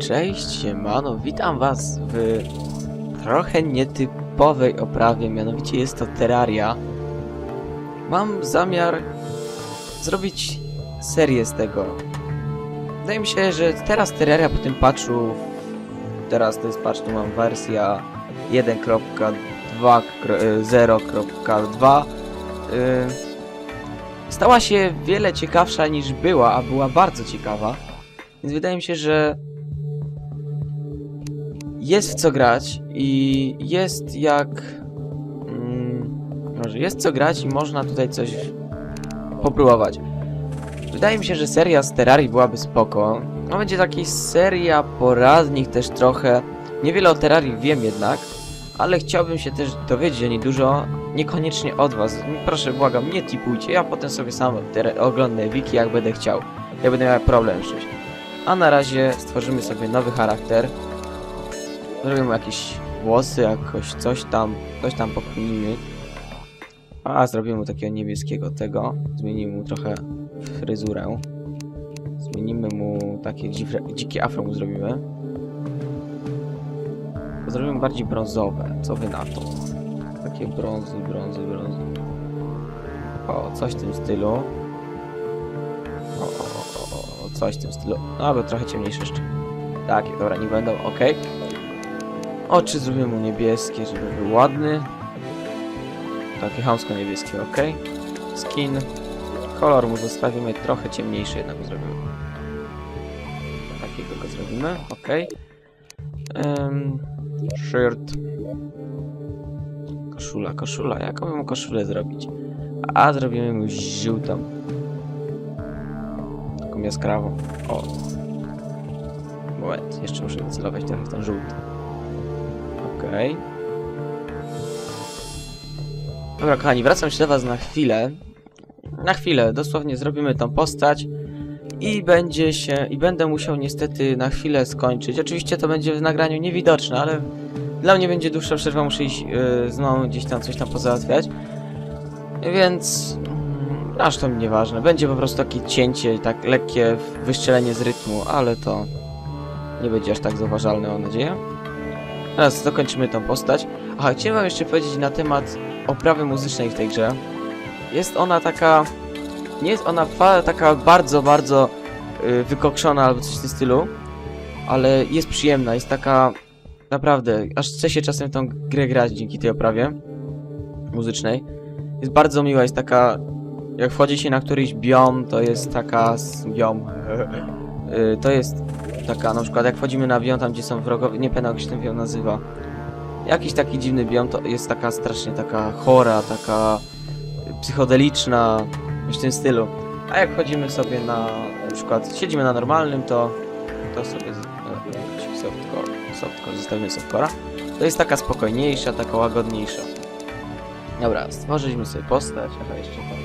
Cześć, siemano, witam was w trochę nietypowej oprawie, mianowicie jest to Terraria. Mam zamiar zrobić serię z tego. Wydaje mi się, że teraz Terraria po tym patchu, teraz to jest patch, tu mam wersja 1.2.0.2 y, stała się wiele ciekawsza niż była, a była bardzo ciekawa. Więc wydaje mi się, że jest w co grać i jest jak. Mm, może jest co grać i można tutaj coś popróbować. Wydaje mi się, że seria z Terrarii byłaby spoko. No będzie taki seria poradnik też trochę. Niewiele o Terrarii wiem jednak, ale chciałbym się też dowiedzieć o niej dużo. Niekoniecznie od was. Proszę, błagam, nie tipujcie. Ja potem sobie sam oglądnę wiki jak będę chciał. Jak będę miał problem z czymś. A na razie stworzymy sobie nowy charakter. Zrobimy jakieś włosy, jakoś coś tam, coś tam pokminimy. A, zrobimy mu takiego niebieskiego tego. Zmienimy mu trochę fryzurę. Zmienimy mu takie dziwre, dzikie afro mu zrobimy. Zrobimy bardziej brązowe. Co wy na to? Takie brązy, brązy, brązy. O, coś w tym stylu. O, o, o, o, coś w tym stylu. No, albo trochę ciemniejsze jeszcze. Takie, dobra, nie będą, okej. Oczy zrobimy mu niebieskie, żeby był ładny. Takie chamsko niebieskie, ok. Skin. Kolor mu zostawimy trochę ciemniejszy jednak go zrobimy. Takiego go zrobimy, ok. Um, shirt. Koszula, koszula. Jaką mu koszulę zrobić? A zrobimy mu żółtą. Taką jaskrawą. O. Moment, jeszcze muszę wycelować trochę ten żółty. Okej. Dobra, kochani, wracam się do was na chwilę. Na chwilę, dosłownie zrobimy tą postać i będzie się, i będę musiał niestety na chwilę skończyć. Oczywiście to będzie w nagraniu niewidoczne, ale dla mnie będzie dłuższa przerwa, muszę iść yy, znowu gdzieś tam coś tam pozałatwiać. Więc mm, aż to mi nieważne. Będzie po prostu takie cięcie, tak lekkie wystrzelenie z rytmu, ale to nie będzie aż tak zauważalne, mam nadzieję. Teraz dokończymy tą postać. Aha, chciałem wam jeszcze powiedzieć na temat oprawy muzycznej w tej grze. Jest ona taka... Nie jest ona taka bardzo, bardzo yy, wykokszona albo coś w tym stylu, ale jest przyjemna, jest taka... Naprawdę, aż chce się czasem tą grę grać dzięki tej oprawie muzycznej. Jest bardzo miła, jest taka... Jak wchodzi się na któryś biom, to jest taka... biom... yy, to jest taka, na przykład jak wchodzimy na biom, tam gdzie są wrogowie, nie pamiętam jak się ten biom nazywa. Jakiś taki dziwny biom, to jest taka strasznie taka chora, taka psychodeliczna, w tym stylu. A jak chodzimy sobie na, na przykład siedzimy na normalnym, to to sobie e, softcore, softcore, zostawimy softcore'a. To jest taka spokojniejsza, taka łagodniejsza. Dobra, stworzyliśmy sobie postać, aha jeszcze tam.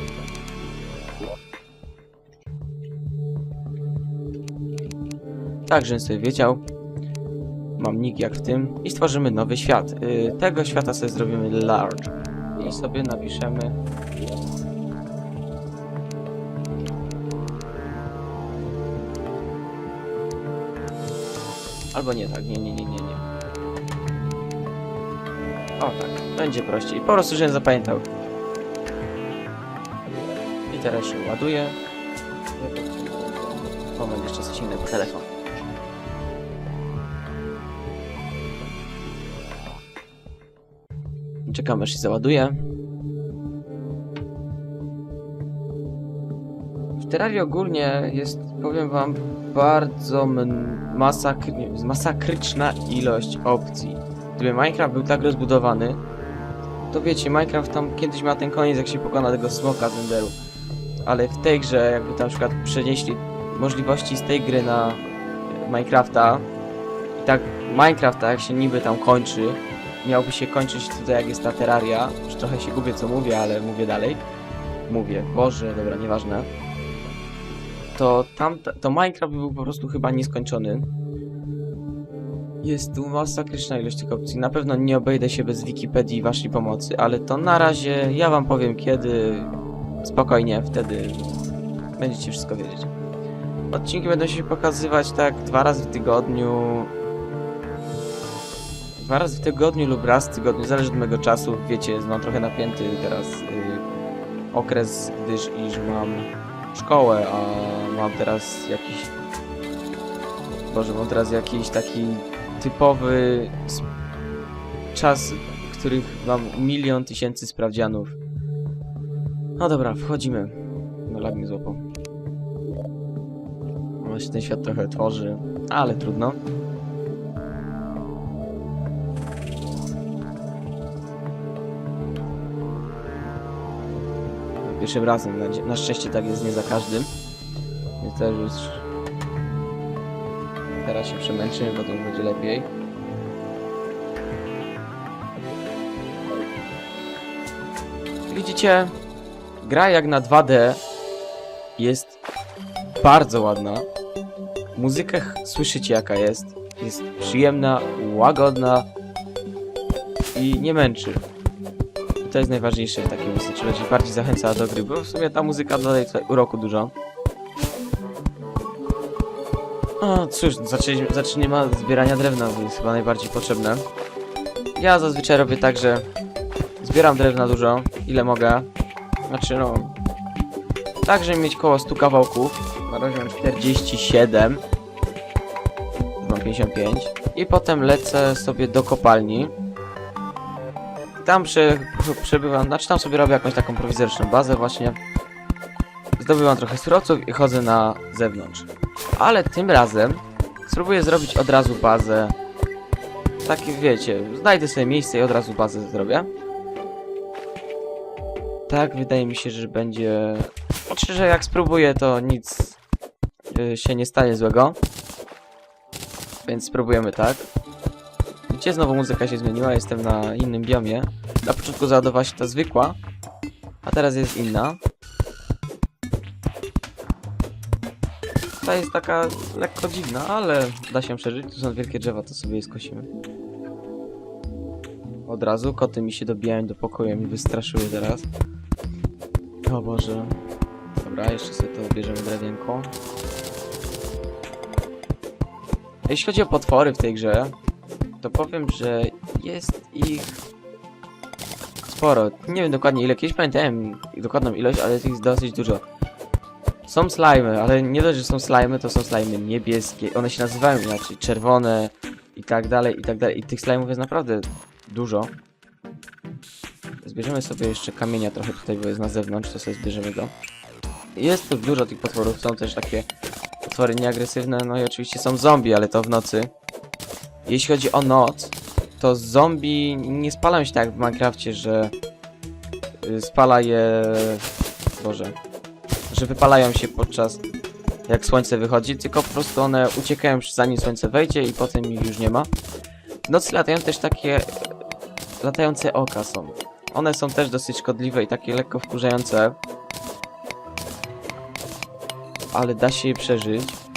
Tak, żebym sobie wiedział. Mam nick jak w tym. I stworzymy nowy świat. Y, tego świata sobie zrobimy large. I sobie napiszemy... Albo nie tak, nie, nie, nie, nie, nie. O tak, będzie prościej. Po prostu, żebym zapamiętał. I teraz się ładuje. Moment, jeszcze coś innego, telefon. Czekamy, aż się załaduje. W Terrarii ogólnie jest, powiem wam, bardzo masakry masakryczna ilość opcji. Gdyby Minecraft był tak rozbudowany, to wiecie, Minecraft tam kiedyś ma ten koniec, jak się pokona tego smoka z Enderu. Ale w tej grze, jakby tam na przykład przenieśli możliwości z tej gry na Minecrafta, i tak Minecraft, jak się niby tam kończy, miałby się kończyć tutaj jak jest ta Terraria. Już trochę się gubię co mówię, ale mówię dalej. Mówię, Boże, dobra, nieważne. To tam, to Minecraft był po prostu chyba nieskończony. Jest tu masakryczna ilość tych opcji. Na pewno nie obejdę się bez Wikipedii i waszej pomocy, ale to na razie ja wam powiem kiedy. Spokojnie, wtedy będziecie wszystko wiedzieć. Odcinki będą się pokazywać tak dwa razy w tygodniu. Dwa razy w tygodniu lub raz w tygodniu, zależy od mojego czasu. Wiecie, mam trochę napięty teraz y, okres, gdyż iż mam szkołę, a mam teraz jakiś... Boże, mam teraz jakiś taki typowy czas, w których mam milion tysięcy sprawdzianów. No dobra, wchodzimy. No lag mnie złapał. Się ten świat trochę tworzy, ale trudno. Pierwszym razem, na, na szczęście tak jest nie za każdym. Więc też już... Teraz się przemęczymy, potem będzie lepiej. Widzicie, gra jak na 2D jest bardzo ładna. Muzykę słyszycie jaka jest. Jest przyjemna, łagodna i nie męczy. To jest najważniejsze w takiej muzyce, bardziej zachęca do gry, bo w sumie ta muzyka dodaje tutaj uroku dużo. O, cóż, zaczęliśmy, zaczniemy od zbierania drewna, bo jest chyba najbardziej potrzebne. Ja zazwyczaj robię tak, że zbieram drewna dużo, ile mogę. Znaczy no, tak, żeby mieć koło 100 kawałków. Na razie mam 47. Mam 55. I potem lecę sobie do kopalni. Tam prze, przebywam, znaczy tam sobie robię jakąś taką prowizoryczną bazę właśnie. Zdobywam trochę surowców i chodzę na zewnątrz. Ale tym razem spróbuję zrobić od razu bazę. Takie wiecie, znajdę sobie miejsce i od razu bazę zrobię. Tak, wydaje mi się, że będzie Znaczy, że jak spróbuję, to nic y, się nie stanie złego. Więc spróbujemy tak. Gdzie znowu muzyka się zmieniła, jestem na innym biomie. Na początku załadowała się ta zwykła, a teraz jest inna. Ta jest taka lekko dziwna, ale da się przeżyć. Tu są wielkie drzewa, to sobie je skosimy. Od razu koty mi się dobijają do pokoju, mi wystraszyły teraz. O Boże. Dobra, jeszcze sobie to bierzemy drewienko. Jeśli chodzi o potwory w tej grze, to powiem, że jest ich sporo. Nie wiem dokładnie ile, kiedyś pamiętałem dokładną ilość, ale jest ich dosyć dużo. Są slimy, ale nie dość, że są slimy, to są slimy niebieskie. One się nazywają inaczej, czerwone i tak dalej, i tak dalej. I tych slime'ów jest naprawdę dużo. Zbierzemy sobie jeszcze kamienia trochę tutaj, bo jest na zewnątrz, to sobie zbierzemy go. Jest tu dużo tych potworów, są też takie potwory nieagresywne, no i oczywiście są zombie, ale to w nocy. Jeśli chodzi o noc, to zombie nie spalają się tak w Minecrafcie, że y, spala je... Boże. Że wypalają się podczas jak słońce wychodzi, tylko po prostu one uciekają zanim słońce wejdzie i potem ich już nie ma. W nocy latają też takie latające oka są. One są też dosyć szkodliwe i takie lekko wkurzające. Ale da się je przeżyć.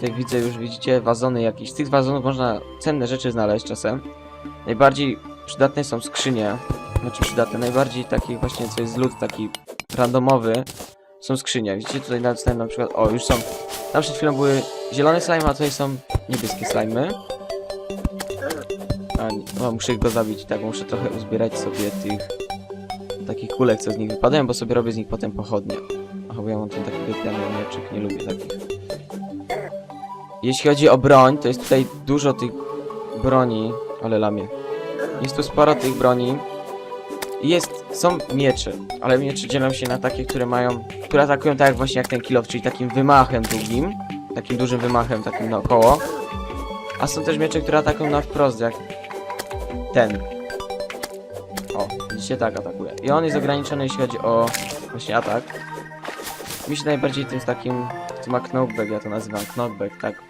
Tutaj widzę już, widzicie, wazony jakieś. Z tych wazonów można cenne rzeczy znaleźć czasem. Najbardziej przydatne są skrzynie. Znaczy przydatne, najbardziej taki właśnie, co jest lód taki randomowy, są skrzynie. Widzicie, tutaj na przykład, o już są, tam przed chwilą były zielone slime, a tutaj są niebieskie slimy. A, nie- no, muszę go zabić, tak, muszę trochę uzbierać sobie tych takich kulek, co z nich wypadają, bo sobie robię z nich potem pochodnie. Ach, bo ja mam ten taki wypiany mieczyk, nie lubię takich. Jeśli chodzi o broń, to jest tutaj dużo tych broni, ale lamie. Jest tu sporo tych broni. Jest, są miecze, ale miecze dzielą się na takie, które mają, które atakują tak właśnie jak ten kill czyli takim wymachem długim, takim dużym wymachem, takim naokoło. A są też miecze, które atakują na wprost, jak ten. O, widzicie, tak atakuje. I on jest ograniczony, jeśli chodzi o właśnie atak. Mi się najbardziej tym z takim, co ma knockback, ja to nazywam knockback, tak.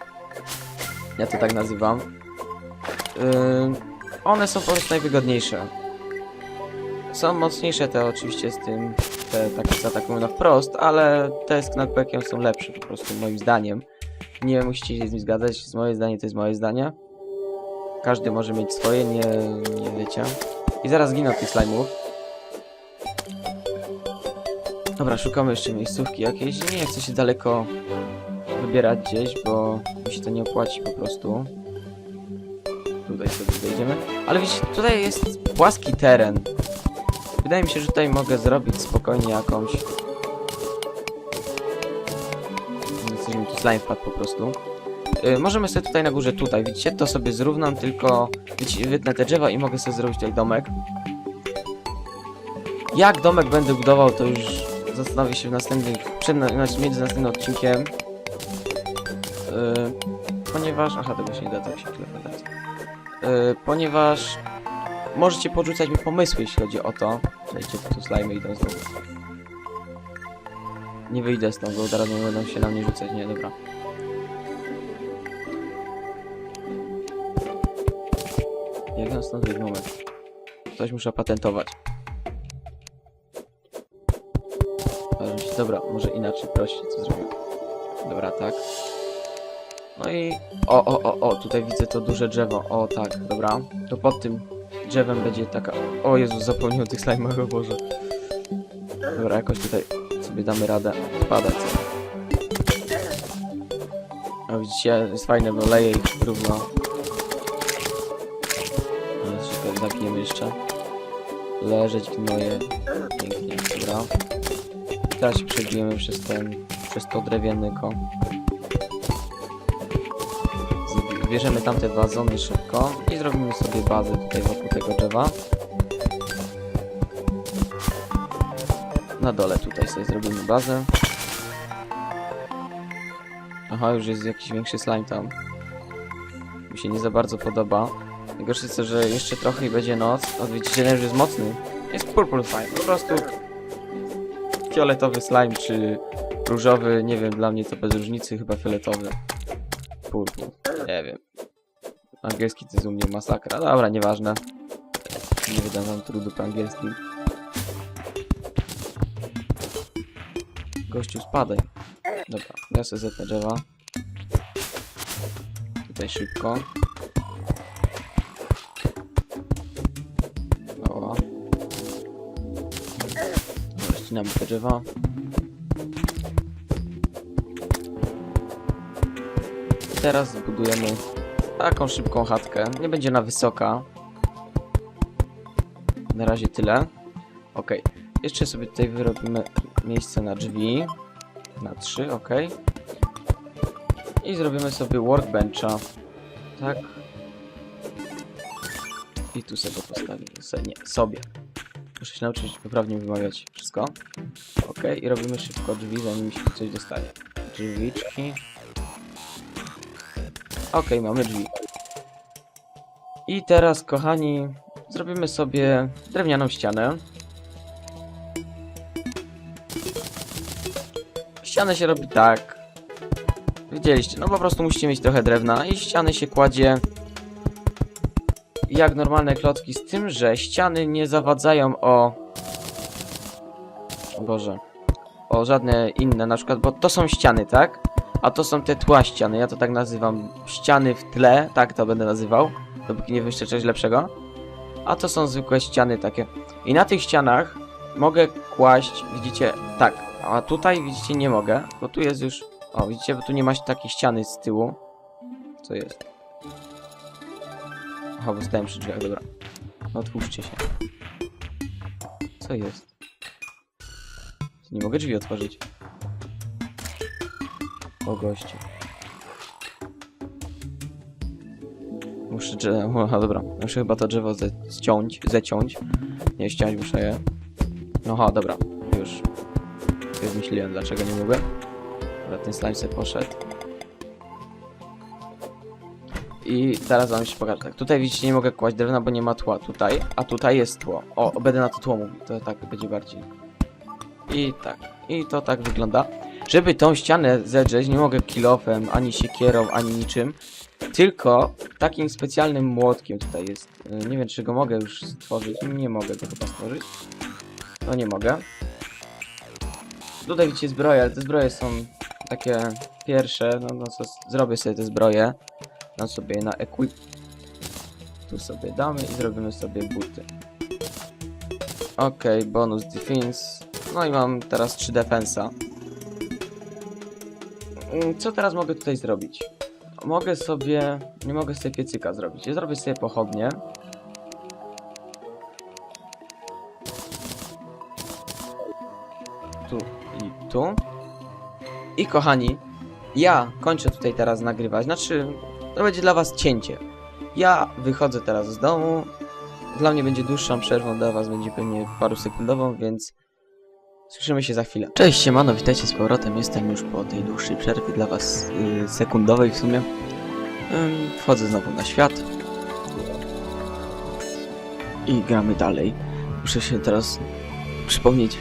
Ja to tak nazywam. Ym, one są po prostu najwygodniejsze. Są mocniejsze te oczywiście z tym, te takie co atakują na wprost, ale te z knockbackiem są lepsze po prostu moim zdaniem. Nie musicie się z nim zgadzać, z moje zdanie to jest moje zdanie. Każdy może mieć swoje, nie, nie wiecie. I zaraz giną tych slime'ów. Dobra, szukamy jeszcze miejscówki jakiejś. Nie chcę się daleko wybierać gdzieś, bo mi się to nie opłaci po prostu. Tutaj sobie zejdziemy. Ale widzicie, tutaj jest płaski teren. Wydaje mi się, że tutaj mogę zrobić spokojnie jakąś... Żeby mi tu slime wpadł po prostu. Y, możemy sobie tutaj na górze, tutaj, widzicie, to sobie zrównam, tylko wytnę te drzewa i mogę sobie zrobić tutaj domek. Jak domek będę budował, to już zastanowię się w następnym, przed, między następnym odcinkiem. Yy, ponieważ, aha, tego się nie da, tak się klepać. Yy, ponieważ możecie podrzucać mi pomysły, jeśli chodzi o to. Czekajcie, tu slajmy idą znowu. Nie wyjdę stąd, bo zaraz będą się na mnie rzucać, nie, dobra. Jak nam stąd wyjść moment? Coś muszę patentować. Dobra, może inaczej, prościej co zrobię. Dobra, tak. No i... O, o, o, o, tutaj widzę to duże drzewo. O, tak, dobra. To pod tym drzewem będzie taka... O Jezus, zapomniałem tych slajmach, o Boże. Dobra, jakoś tutaj sobie damy radę spadać. O, widzicie, jest fajne, bo leje ich równo. Ale jeszcze. Leżeć gnoje. Pięknie, dobra. Teraz przebijemy przez ten, przez to drewienko. Zbi- Bierzemy tamte wazony szybko i zrobimy sobie bazę tutaj wokół tego drzewa. Na dole tutaj sobie zrobimy bazę. Aha, już jest jakiś większy slime tam. Mi się nie za bardzo podoba. Najgorsze jest to, że jeszcze trochę i będzie noc. O, widzicie, już jest mocny. Jest purple slime, po prostu fioletowy slime czy różowy, nie wiem, dla mnie to bez różnicy, chyba fioletowy. Purple, nie wiem. Angielski to jest u mnie masakra, dobra, nieważne. Nie wydam wam trudu po angielskim. Gościu, spadaj. Dobra, ja sobie zetnę drzewa. Tutaj szybko. Ścinamy te drzewa. Teraz zbudujemy taką szybką chatkę. Nie będzie ona wysoka. Na razie tyle. Ok. Jeszcze sobie tutaj wyrobimy miejsce na drzwi. Na trzy, ok. I zrobimy sobie workbencha. Tak. I tu sobie go postawimy. Se, nie, sobie. Muszę się nauczyć poprawnie wymawiać wszystko. Ok, i robimy szybko drzwi, zanim się coś dostanie. Drzwiczki. Ok, mamy drzwi. I teraz, kochani, zrobimy sobie drewnianą ścianę. Ścianę się robi tak. Widzieliście, no po prostu musicie mieć trochę drewna i ściany się kładzie jak normalne klocki, z tym, że ściany nie zawadzają o... Boże. O żadne inne, na przykład, bo to są ściany, tak? A to są te tła ściany, ja to tak nazywam. Ściany w tle, tak to będę nazywał, dopóki nie wyjście czegoś lepszego. A to są zwykłe ściany takie. I na tych ścianach mogę kłaść, widzicie, tak. A tutaj, widzicie, nie mogę, bo tu jest już... O, widzicie, bo tu nie ma takiej ściany z tyłu. Co jest? Aha, bo stałem przy drzwiach, dobra. No, Otwórzcie się. Co jest? Nie mogę drzwi otworzyć. O gościu. Muszę drzewo, aha dobra, muszę chyba to drzewo ze ściąć, zeciąć. Nie ściąć, muszę je. Aha, dobra, już. Już myślałem, dlaczego nie mogę. Dobra, ten slime sobie poszedł. I teraz wam się pokażę. Tak, tutaj widzicie, nie mogę kłaść drewna, bo nie ma tła tutaj, a tutaj jest tło. O, będę na to tło mówił, to tak będzie bardziej. I tak, i to tak wygląda. Żeby tą ścianę zedrzeć, nie mogę kilofem, ani siekierą, ani niczym. Tylko takim specjalnym młotkiem tutaj jest. Y, Nie wiem, czy go mogę już stworzyć. Nie mogę go chyba stworzyć. No nie mogę. Tutaj widzicie zbroje, ale te zbroje są takie pierwsze. No, no co, zrobię sobie te zbroje. Dam sobie na equip. Tu sobie damy i zrobimy sobie buty. Ok, bonus defense. No i mam teraz 3 defensa. Mm, Co teraz mogę tutaj zrobić? Mogę sobie... Nie mogę sobie piecyka zrobić. Ja zrobię sobie pochodnie. Tu i tu. I kochani, ja kończę tutaj teraz nagrywać. Znaczy, to będzie dla was cięcie. Ja wychodzę teraz z domu. Dla mnie będzie dłuższą przerwą, dla was będzie pewnie paru sekundową, więc słyszymy się za chwilę. Cześć, siemano, witajcie z powrotem. Jestem już po tej dłuższej przerwie dla was yy, sekundowej w sumie. Ym, wchodzę znowu na świat. I gramy dalej. Muszę się teraz przypomnieć.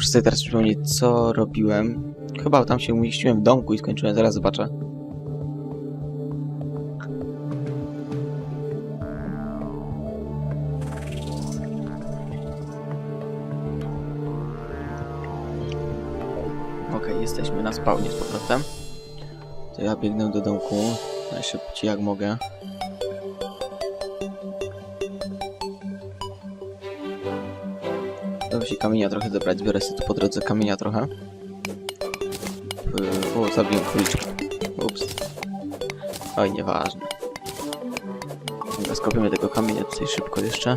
Muszę sobie teraz przypomnieć, co robiłem. Chyba tam się umieściłem w domku i skończyłem, zaraz zobaczę. Okej, jesteśmy na spawnie z powrotem. To ja biegnę do domku najszybciej jak mogę. Się kamienia trochę zebrać, zbiorę sobie tu po drodze kamienia trochę. Yy, O, zabiłem króliczka. Ups. Oj, nieważne. Dobra, skopiemy tego kamienia tutaj szybko jeszcze.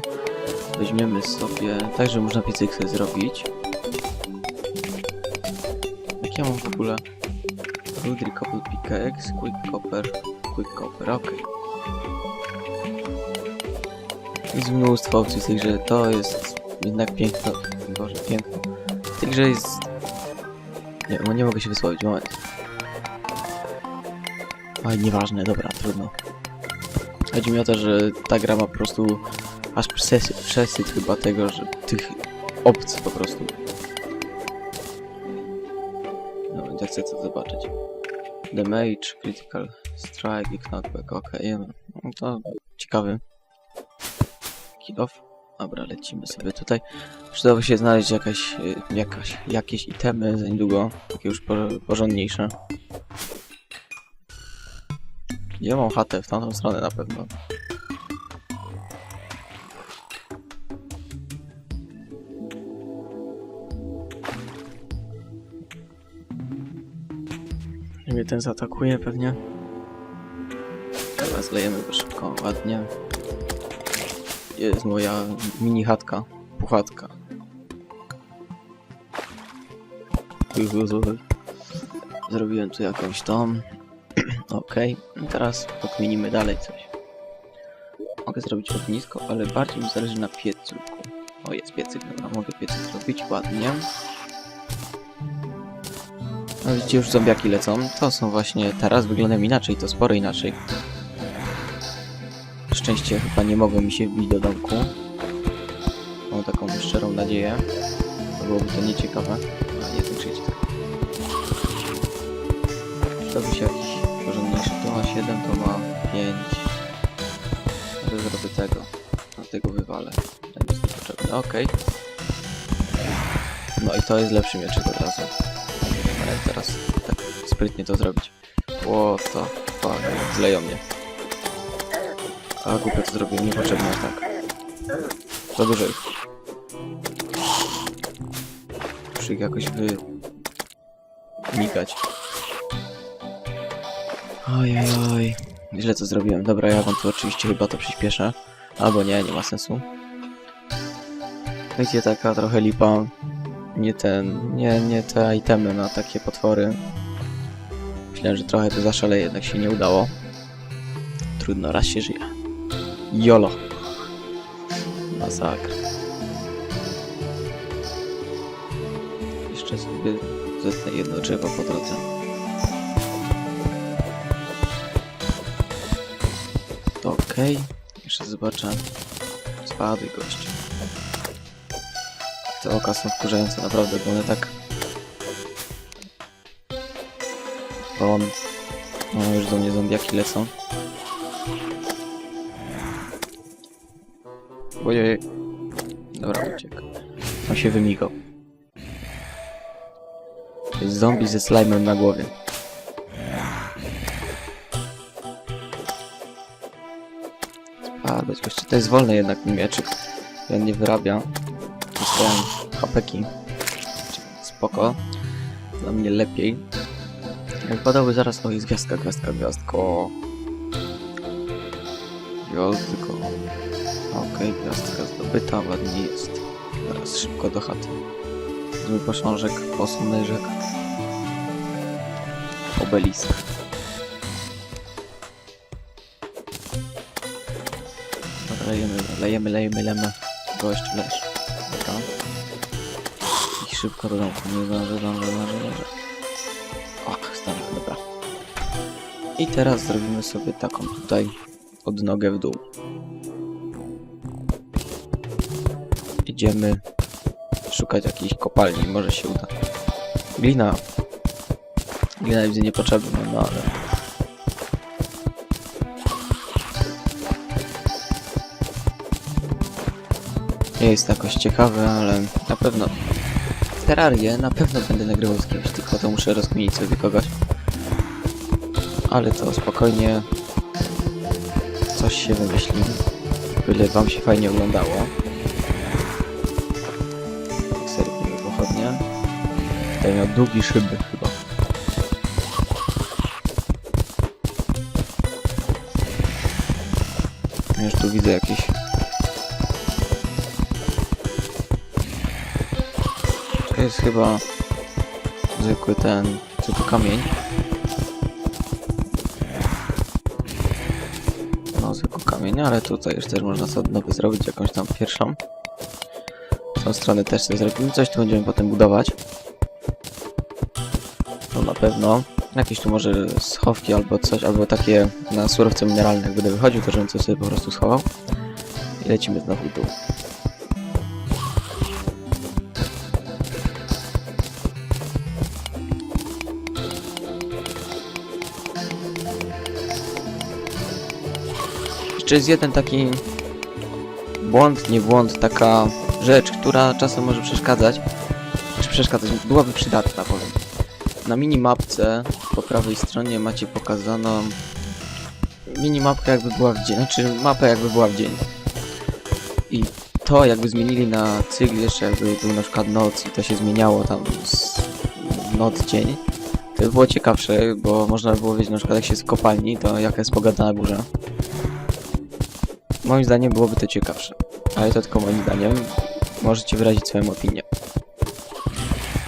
Weźmiemy sobie... Także można piecyk sobie zrobić. Jak ja mam w ogóle? Rudry Copper Pickaxe, Quick Copper, Quick Copper, okej. Jest mnóstwo opcji grze, to jest jednak piękno, piękno. W tej grze jest... Nie, no nie mogę się wysłowić, moment. Oj, nieważne, dobra, trudno. Chodzi mi o to, że ta gra ma po prostu aż przesyt, przesyt chyba tego, że tych opcji po prostu. No, ja chcę to zobaczyć. Damage, Critical Strike i Knockback, okej. No to ciekawy. Kill off. Dobra, lecimy sobie tutaj. Przydałoby się znaleźć jakaś, y, jakaś, jakieś itemy za niedługo, takie już por porządniejsze. Ja mam chatę w tamtą stronę na pewno. Mnie ten zaatakuje pewnie. Teraz lejemy go szybko, ładnie. Jest moja mini chatka, puchatka. Zrobiłem tu jakąś tą. Okej, okay. teraz pokminimy dalej coś. Mogę zrobić ognisko, ale bardziej mi zależy na piecyku. O, jest piecyk, dobra, mogę piecyk zrobić ładnie. No widzicie, już zombiaki lecą. To są właśnie, teraz wyglądają inaczej, to sporo inaczej. Szczęście chyba nie mogą mi się wbić do domku. Mam taką szczerą nadzieję. Byłoby to nieciekawe. A nie, trzeci. Przydałby się jakiś porządniejszy. To ma 7, to ma 5. Ale zrobię tego. A tego wywalę. Ten niepotrzebny. Okej. No i to jest lepszy mieczyk od razu. Ale teraz tak sprytnie to zrobić. What the fuck, zleją mnie. A głupio to zrobiłem, niepotrzebnie tak. Za dużo ich. Muszę ich jakoś wy... Migać. Ojej, oj. Źle to zrobiłem. Dobra, ja wam tu oczywiście chyba to przyspieszę. Albo nie, nie ma sensu. Wiecie, taka trochę lipa. Nie ten, nie, nie te itemy na takie potwory. Myślałem, że trochę to zaszaleje, jednak się nie udało. Trudno, raz się żyje. Jolo. Masakra. Jeszcze sobie zetnę jedno drzewo po drodze. Okej. Jeszcze zobaczę. Spadły goście. Te oka są wkurzające naprawdę, bo one tak... Bo on... No już do mnie zombiaki lecą. Ojej. Dobra, uciekł. On się wymigał. To jest zombie ze slime'em na głowie. Spadać goście. To jest wolny jednak mieczyk. I on nie wyrabia. Dostałem hapeki. Spoko. dla mnie lepiej. Jak padały zaraz, o jest gwiazdka, gwiazdka, gwiazdko. Gwiazdko. Okej, gwiazdka zdobyta, ładnie jest. Teraz szybko do chaty. Zły posążek, posążek. Obelisk. Lejemy, lejemy, lejemy, lejemy. Go jeszcze. Dobra. I szybko do domku, nie zdążę, zdążę, zdążę, zdążę. O, stara, dobra. I teraz zrobimy sobie taką tutaj odnogę w dół. Idziemy szukać jakiejś kopalni, może się uda. Glina. Glina widzę niepotrzebna, no ale... Nie jest jakoś ciekawe, ale na pewno... Terrarię na pewno będę nagrywał z kimś, tylko to muszę rozkminić sobie kogoś. Ale to spokojnie... Coś się wymyśli. Byle wam się fajnie oglądało. Tutaj miał długi szyby chyba. Już tu widzę jakieś... To jest chyba... Zwykły ten... Zwykły kamień. No, zwykły kamień, ale tutaj już też można sobie nowy zrobić jakąś tam pierwszą. Z tą stronę też sobie zrobimy. Coś tu będziemy potem budować. Na pewno. Jakieś tu może schowki albo coś, albo takie na surowce mineralne jak będę wychodził, to żebym coś sobie po prostu schował. I lecimy znowu w dół. Jeszcze jest jeden taki błąd, nie błąd, taka rzecz, która czasem może przeszkadzać. Czy przeszkadzać, byłaby przydatna, powiem. Na minimapce po prawej stronie macie pokazaną minimapkę jakby była w dzień, znaczy mapę jakby była w dzień. I to jakby zmienili na cykl jeszcze jakby był na przykład noc i to się zmieniało tam z noc, dzień. To by było ciekawsze, bo można by było wiedzieć na przykład jak się w kopalni, to jaka jest pogoda na górze. Moim zdaniem byłoby to ciekawsze. Ale to tylko moim zdaniem. Możecie wyrazić swoją opinię.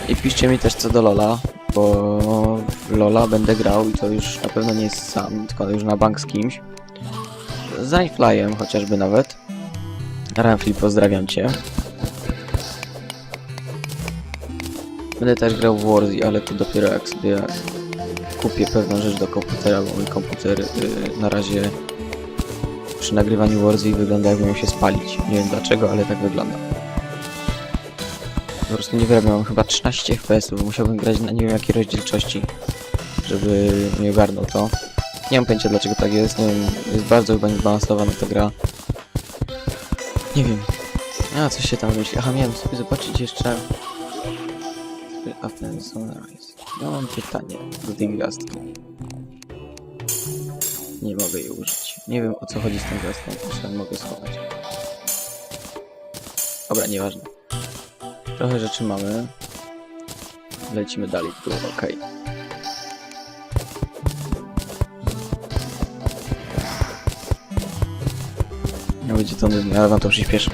I piszcie mi też co do Lola, bo Lola będę grał i to już na pewno nie jest sam, tylko już na bank z kimś. Z Einflyem chociażby nawet. Ramfli, pozdrawiam cię. Będę też grał w Warzy, ale to dopiero jak sobie kupię pewną rzecz do komputera, bo mój komputer yy, na razie przy nagrywaniu Warzy wygląda jakby miał się spalić. Nie wiem dlaczego, ale tak wygląda. Po prostu nie wyrabiam, chyba 13 FPS-ów, musiałbym grać na nie wiem jakiej rozdzielczości, żeby nie ogarnął to. Nie mam pojęcia dlaczego tak jest, nie wiem, jest bardzo chyba niezbalansowana ta gra. Nie wiem. A, coś się tam myśli. Aha, miałem sobie zobaczyć jeszcze... After Sunrise. Ja mam pytanie do tej gwiazdki. Nie mogę jej użyć. Nie wiem o co chodzi z tą gwiazdką, sobie mogę schować. Dobra, nieważne. Trochę rzeczy mamy. Lecimy dalej dół, okej. Nie będzie to nudne, ale wam to przyspieszę.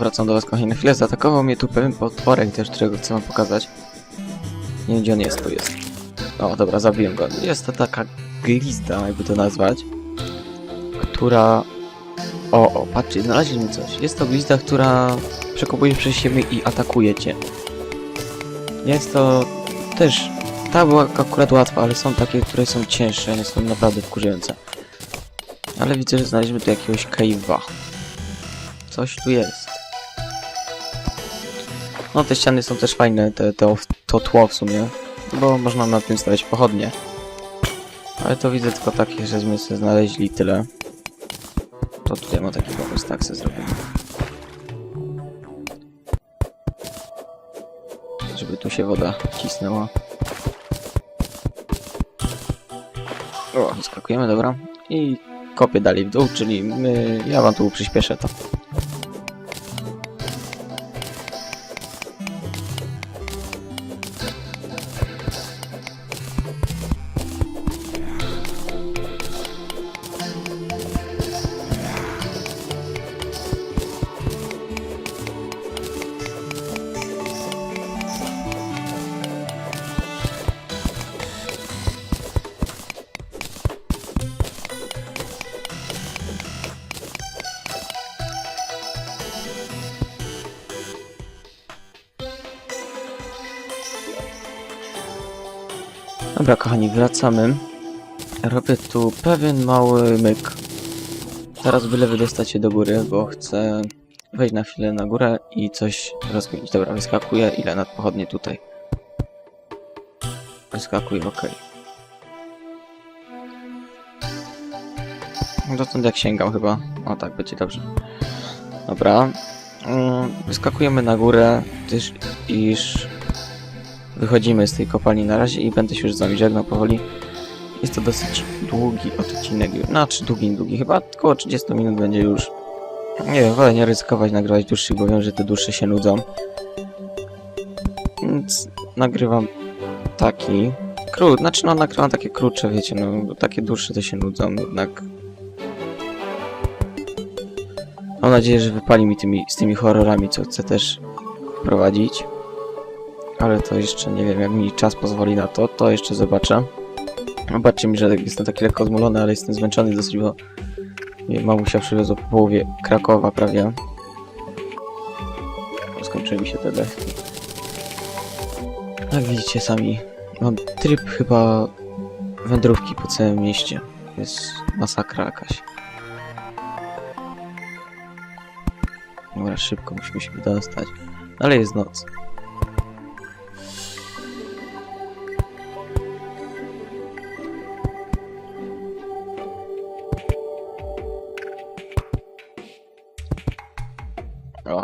Wracam do was kochani chwilę. Zaatakował mnie tu pewien potworek też, którego chcę wam pokazać. Nie wiem gdzie on jest, tu jest. O, dobra, zabiłem go. Jest to taka glista, jakby to nazwać, która... O, o, patrzcie, znaleźliśmy coś. Jest to glista, która przekopuje przez siebie i atakuje cię. Jest to też... Ta była akurat łatwa, ale są takie, które są cięższe, one są naprawdę wkurzające. Ale widzę, że znaleźliśmy tu jakiegoś cave'a. Coś tu jest. No te ściany są też fajne, te, to, to tło w sumie, bo można na tym stawiać pochodnie. Ale to widzę tylko takie, żeśmy sobie znaleźli tyle. To tutaj ma taki pomysł, tak sobie zrobimy. Żeby tu się woda cisnęła. O, skakujemy, dobra. I kopię dalej w dół, czyli my, ja wam tu przyspieszę to. Dobra, kochani, wracamy. Robię tu pewien mały myk. Teraz byle wydostać się do góry, bo chcę wejść na chwilę na górę i coś rozkminić. Dobra, wyskakuję. Ile nad pochodnie tutaj? Wyskakuję, ok. Dotąd jak sięgam chyba. O tak, będzie dobrze. Dobra. Mm, Wyskakujemy na górę, gdyż iż wychodzimy z tej kopalni na razie i będę się już z wami żegnał powoli. Jest to dosyć długi odcinek, znaczy długi, długi, chyba około 30 minut będzie już. Nie wiem, wolę nie ryzykować nagrywać dłuższych, bo wiem, że te dłuższe się nudzą. Więc nagrywam taki krót, znaczy no nagrywam takie krótsze, wiecie, no takie dłuższe to się nudzą, jednak Mam nadzieję, że wypali mi tymi, z tymi horrorami, co chcę też prowadzić. Ale to jeszcze nie wiem, jak mi czas pozwoli na to, to jeszcze zobaczę. Zobaczcie mi, że jestem taki lekko zmulony, ale jestem zmęczony dosyć, bo mamusia przywiozła po połowie Krakowa prawie. Skończyły mi się te deski. Jak widzicie sami, mam tryb chyba wędrówki po całym mieście. Jest masakra jakaś. Dobra, szybko musimy się wydostać. Ale jest noc.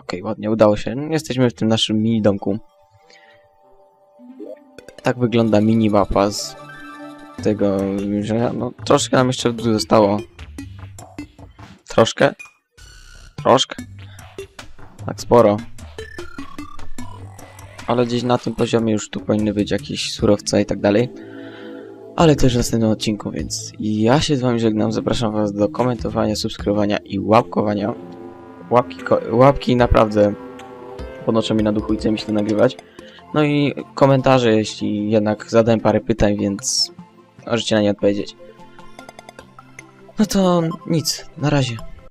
Okej, ładnie, udało się. Jesteśmy w tym naszym mini domku. Tak wygląda mini mapa z tego, że no troszkę nam jeszcze dół zostało. Troszkę? Troszkę? Tak sporo. Ale gdzieś na tym poziomie już tu powinny być jakieś surowce i tak dalej. Ale też w następnym odcinku, więc ja się z wami żegnam. Zapraszam was do komentowania, subskrybowania i łapkowania. Łapki, łapki naprawdę podnoszą mi na duchu i chce mi się to nagrywać. No i komentarze, jeśli jednak zadałem parę pytań, więc możecie na nie odpowiedzieć. No to nic, na razie.